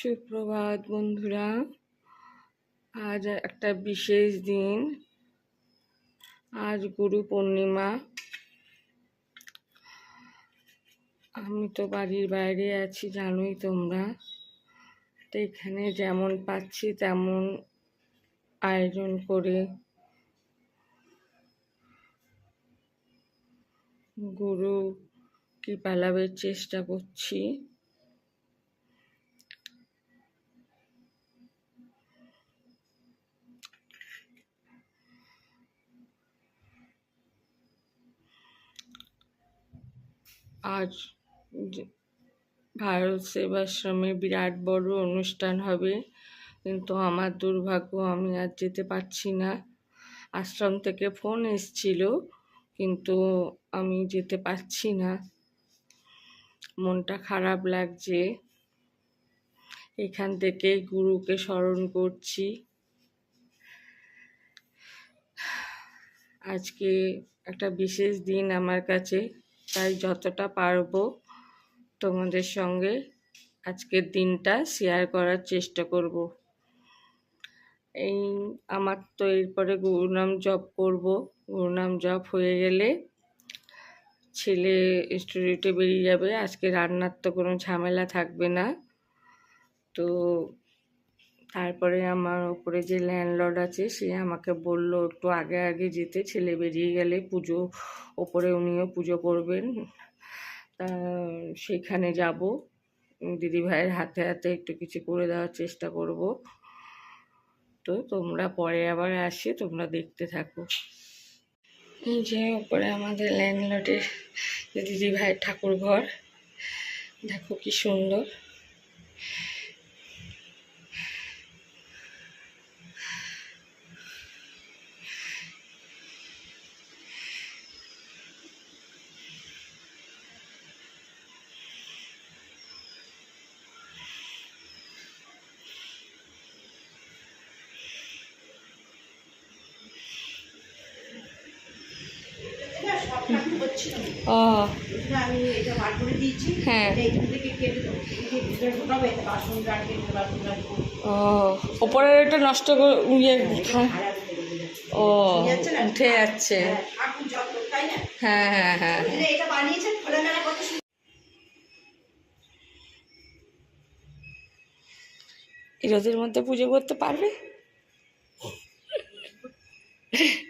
সুপ্রভাত বন্ধুরা। আজ একটা বিশেষ দিন। আজ গুরু পূর্ণিমা। আমি তো বাড়ির বাইরে আছি, জানোই তোমরা। তো এখানে যেমন পাচ্ছি তেমন আয়োজন করে গুরু কৃপা লাভের চেষ্টা করছি। যে- ভারত সেবাশ্রমে বিরাট বড় অনুষ্ঠান হবে, কিন্তু আমার দুর্ভাগ্য আমি আর যেতে পারছি না। আশ্রম থেকে ফোন এসছিল, কিন্তু আমি যেতে পারছি না। মনটা খারাপ লাগছে। এখান থেকে গুরুকে স্মরণ করছি। আজকে একটা বিশেষ দিন আমার কাছে। তাই যতটা পারব তোমাদের সঙ্গে আজকের দিনটা শেয়ার করার চেষ্টা করব। এই আমার তো এরপরে গুরুনাম জব করব। গুরুনাম জব হয়ে গেলে ছেলে স্টুডিওতে বেরিয়ে যাবে। আজকে রান্নার তো কোনো ঝামেলা থাকবে না। তো তারপরে আমার ওপরে যে ল্যান্ডলর্ড আছে, সে আমাকে বলল, একটু আগে আগে যেতে, ছেলে বেরিয়ে গেলে পুজো ওপরে উনিও পুজো করবেন। তা সেখানে যাব। দিদিভাইয়ের হাতে হাতে একটু কিছু করে দেওয়ার চেষ্টা করব। তো তোমরা পরে আবার আসি, তোমরা দেখতে থাকো। যে ওপরে আমাদের ল্যান্ডলর্ডের দিদিভাইয়ের ঠাকুর ঘর দেখো কি সুন্দর ও আমি এটা বার করে দিয়েছি হ্যাঁ এটা এখান থেকে কেটে দেবো এই যে ভিতরে ঢোকাবো এতে বাসন রাখবে এতে বাসন রাখব ও ওপরের এটা নষ্ট করে ইয়ে দিলে ও উঠে যাচ্ছে। হ্যাঁ, হ্যাঁ হ্যাঁ হ্যাঁ। হ্যাঁ। এই রোদের মধ্যে পুজো করতে পারবে?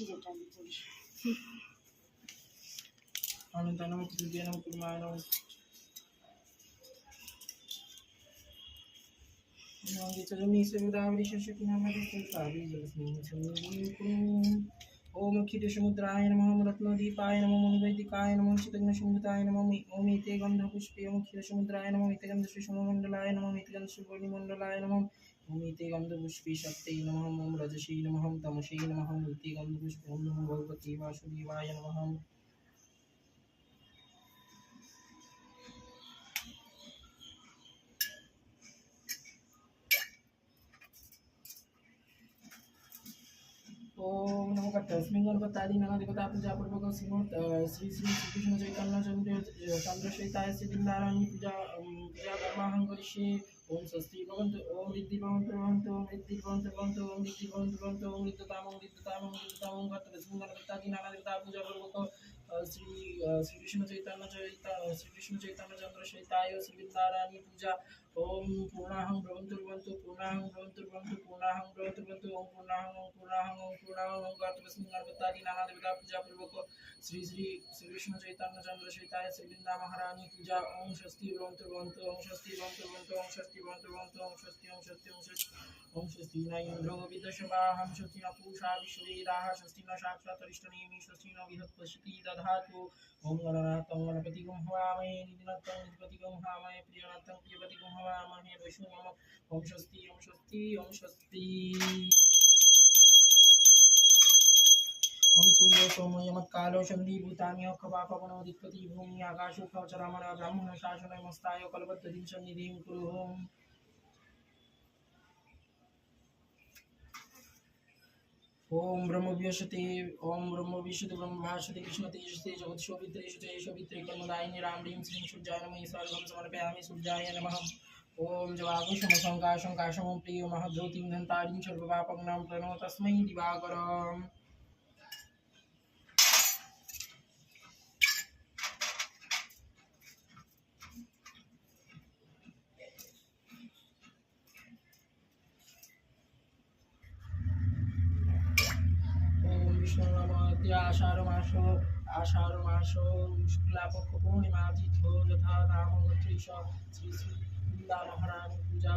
চিড়েটা আমি করি अनन्तनं कृत्यनं कुर्माणं ओम क्षितसमुद्राय नमः रत्नदीपाय नमः मुनिवैदिकाय नमः चितग्नसंहिताय नमः ओम एते गन्धपुष्पे ओम क्षीरसमुद्राय नमः एते गन्धश्रीसममण्डलाय नमः एते गन्धश्रीवर्णिमण्डलाय नमः ओम एते गन्धपुष्पे शक्ते नमः ओम रजसी नमः तमसे नमः ओम एते गन्धपुष्पे ओम नमो भगवते वासुदेवाय नमः ओम नमो तस्मिन् गणपतादि नानादेवता पूजा पूर्वक श्रीमत् श्री श्री श्रीकृष्ण चैतन्य चन्द्र चन्द्रशैताय श्रीदिन्दारायणी पूजा अं, पूजा कर्माहं करिष्ये ओम स्वस्ति भवन्तु ओम रिद्धि भवन्तु भवन्तु ओम रिद्धि भवन्तु भवन्तु ओम रिद्धि भवन्तु भवन्तु ओम रिद्धताम ओम रिद्धताम ओम रिद्धताम ओम तस्मिन् गणपतादि नानादेवता पूजा पूर्वक अं, श्री अं, श्रीकृष्ण चैतन्य चैतन्य श्रीकृष्ण चैतन्य चन्द्रशैताय श्रीदिन्दारायणी पूजा ओम पूर्णाहं भवन्तु भवन्तु पूर्णाहं भवन्तु भवन्तु पूर्णाहं भवन्तु भवन्तु ओम पूर्णाहं ओम पूर्णाहं ओम पूर्णाहं ओम गणपति गणपति नाना देवता पूजा पूर्वक श्री श्री श्री विष्णु चैतन्य चंद्र श्वेताय श्री वृंदा महारानी पूजा ओम स्वस्ति भवन्तु भवन्तु ओम स्वस्ति भवन्तु भवन्तु ओम स्वस्ति भवन्तु भवन्तु ओम स्वस्ति ओम स्वस्ति ओम स्वस्ति ओम स्वस्ति न इन्द्रो विदशवाहं स्वस्ति न पूषा विश्ववेदाः स्वस्ति न साक्षात्तरिष्टनेमि स्वस्ति न विहत्पश्यति दधातु ओम गणनाथं गणपतिगुं हवामहे निधिनाथं निधिपतिगुं हवामहे प्रियनाथं प्रियपतिगुं हवामहे वैष्णवम् ओम स्वस्ति ओम स्वस्ति ओम स्वस्ति ओम सूर्यो सोमो यमत्कालो चन्द्रीभूतानि अखपापवनोदित्पति भूमि आकाशो कवचरामण ब्राह्मण शासनमस्ताय कल्पद्दधिं सन्निधिं कुरु ओम् ओम ब्रह्म विशते ओम ब्रह्म विशते ब्रह्म भाषते कृष्ण तेजस्ते जगत शोभित्रे शुचे शोभित्रे कर्मदायिनी राम ह्रीं श्रीं सूर्याय नमः सर्वं समर्पयामि सूर्याय नमः ओम जवाकुशम संकाशं काशमं प्रियो महद्रोतिं धन्तारिं सर्वपापग्नां प्रणो तस्मै दिवाकरम् শুক্লাপক্ষ পূর্ণিমা তিথো যথা নাম গোত্রীশ শ্রী শ্রী বৃন্দা মহারানী পূজা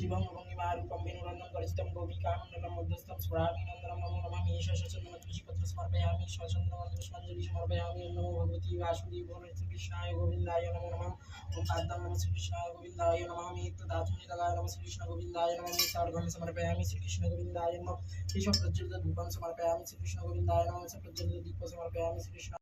জীবং ভঙ্গিমা রূপম বেণুরন্দম পরিচিতম গোপিকানন্দনম মধ্যস্থম স্মরামি নন্দনম নমো নমামি ঈশ তুলসীপত্র সমর্পয়ামি সচন্দন পুষ্পাঞ্জলি সমর্পয়ামি ওম নমো ভগবতী বাসুদেব শ্রীকৃষ্ণায়, গোবিন্দায় নমো নমঃ। ওম পাদ্যাং নমঃ শ্রীকৃষ্ণায়, গোবিন্দায় নমামি তদাতুনি দাগায় নমঃ শ্রীকৃষ্ণ গোবিন্দায় নমামি সার্ঘম সমর্পয়ামি শ্রীকৃষ্ণ গোবিন্দায় নমঃ। কেশব প্রজ্জ্বলিত ধূপম সমর্পয়ামি শ্রীকৃষ্ণ গোবিন্দায় নমঃ। প্রজ্জ্বলিত দীপ সমর্পয়ামি শ্রীকৃষ্ণ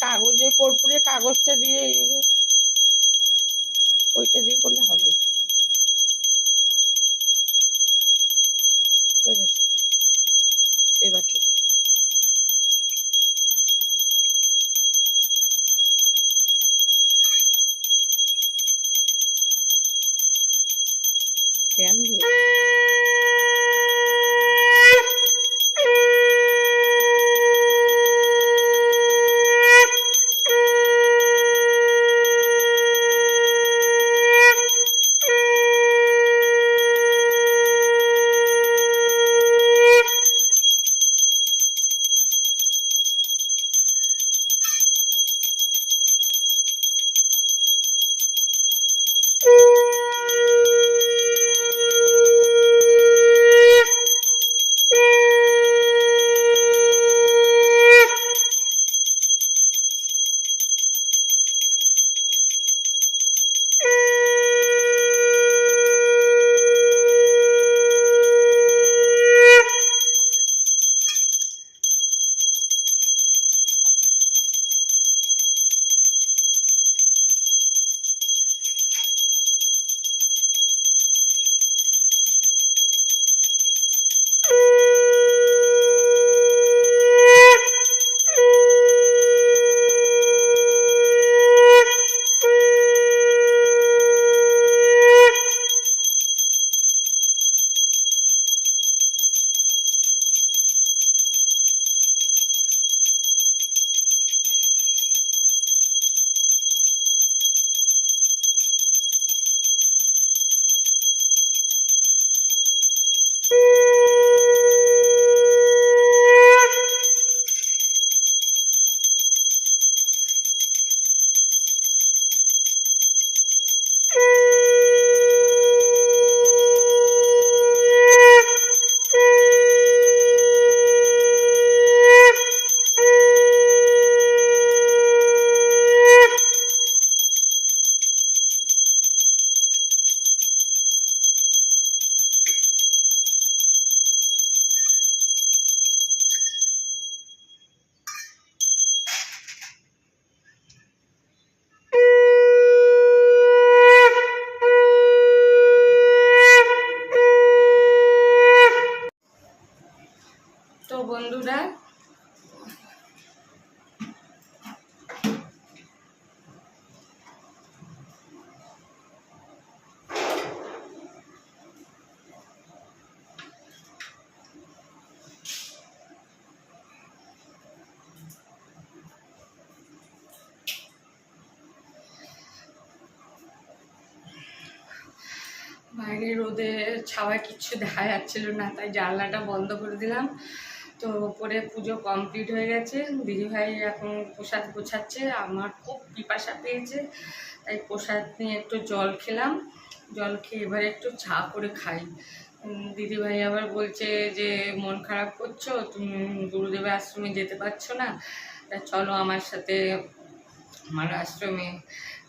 কাগজে কর্পূরের কাগজটা দিয়ে ওইটা দিয়ে করলে হবে। এবার ঠিক আছে। বন্ধুরা। বাইরে রোদে ছাওয়া কিছু দেখা যাচ্ছিল না তাই জানলাটা বন্ধ করে দিলাম। তো ওপরে পুজো কমপ্লিট হয়ে গেছে। দিদিভাই এখন প্রসাদ গোছাচ্ছে, আমার খুব পিপাসা পেয়েছে, তাই প্রসাদ নিয়ে একটু জল খেলাম। জল খেয়ে এবার একটু চা করে খাই। দিদিভাই আবার বলছে যে, মন খারাপ করছ? তুমি গুরুদেবের আশ্রমে যেতে পারছ না? তা চলো আমার সাথে, আমার আশ্রমে।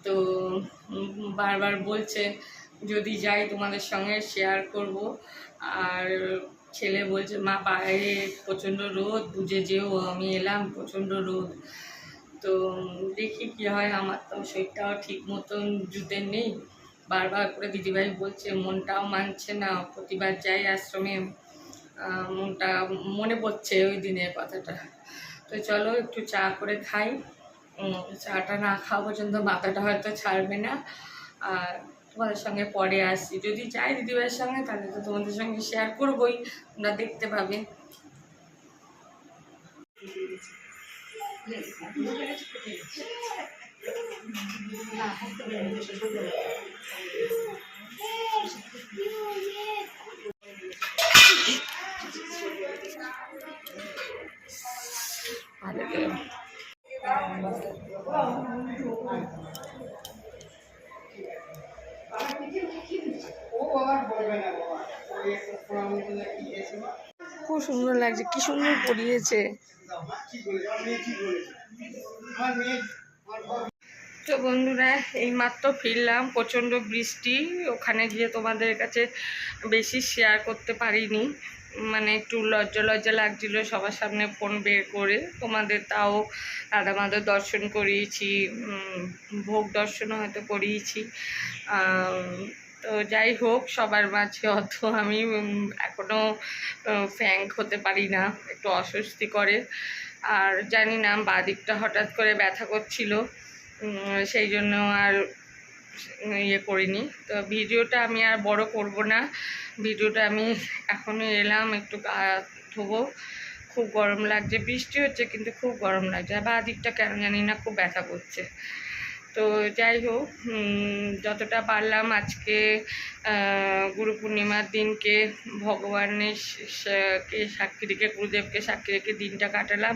তো বারবার বলছে, যদি যাই তোমাদের সঙ্গে শেয়ার করব। আর ছেলে বলছে, মা, বাইরে প্রচণ্ড রোদ, বুঝে যেও, আমি এলাম, প্রচণ্ড রোদ। তো দেখি কি হয়, আমার তো শরীরটাও ঠিক মতন জুতে নেই। বারবার করে দিদিভাই বলছে, মনটাও মানছে না, প্রতিবার যাই আশ্রমে। মনটা, মনে পড়ছে ওই দিনের কথাটা। তো চলো একটু চা করে খাই। চাটা না খাওয়া পর্যন্ত মাথাটা হয়তো ছাড়বে না। আর তোমাদের সঙ্গে পরে আসি। যদি যাই দিদিভাইয়ের সঙ্গে, তাহলে তো তোমাদের সঙ্গে শেয়ার করবোই। তোমরা দেখতে পাবে করে। খুব সুন্দর লাগছে, কি সুন্দর পরিয়েছে তো বন্ধুরা এই মাত্র ফিরলাম, প্রচণ্ড বৃষ্টি, ওখানে গিয়ে তোমাদের কাছে বেশি শেয়ার করতে পারিনি। মানে একটু লজ্জা লজ্জা লাগছিল সবার সামনে ফোন বের করে। তোমাদের তাও মাধব দর্শন করিয়েছি ভোগ দর্শন হয়তো করিয়েছি। তো যাই হোক সবার মাঝে অত আমি উম, এখনও ফ্যাঙ্ক হতে পারি না একটু অস্বস্তি করে আর জানি না বা দিকটা হঠাৎ করে ব্যথা করছিল সেই জন্য আর ইয়ে করিনি। তো ভিডিওটা আমি আর বড় করব না ভিডিওটা আমি এখনই এলাম একটু গা ধোবো। খুব গরম লাগছে বৃষ্টি হচ্ছে কিন্তু খুব গরম লাগছে। আর বাদিকটা কেন জানি না খুব ব্যথা করছে। তো যাই হোক যতটা পারলাম আজকে গুরু পূর্ণিমার দিনকে ভগবানের কে সাক্ষী রেখে, গুরুদেবকে সাক্ষী রেখে দিনটা কাটালাম।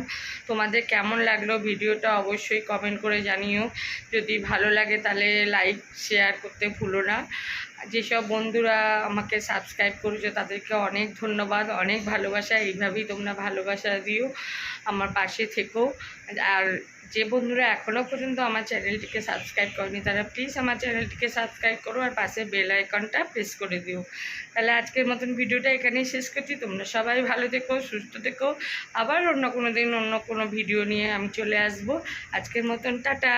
তোমাদের কেমন লাগল ভিডিওটা অবশ্যই কমেন্ট করে জানিও। যদি ভালো লাগে তাহলে লাইক শেয়ার করতে ভুলো না। যেসব বন্ধুরা আমাকে সাবস্ক্রাইব করেছ তাদেরকে অনেক ধন্যবাদ, অনেক ভালোবাসা। এইভাবেই তোমরা ভালোবাসা দিও। আমার পাশে থেকো। আর যে বন্ধুরা এখনও পর্যন্ত আমার চ্যানেলটিকে সাবস্ক্রাইব করেনি, তারা প্লিজ আমার চ্যানেলটিকে সাবস্ক্রাইব করো আর পাশে বেল আইকনটা প্রেস করে দিও। তাহলে আজকের মতন ভিডিওটা এখানেই শেষ করছি। তোমরা সবাই ভালো থেকো, সুস্থ থেকো। আবার অন্য কোনো দিন অন্য কোনো ভিডিও নিয়ে আমি চলে আসব। আজকের মতন টাটা।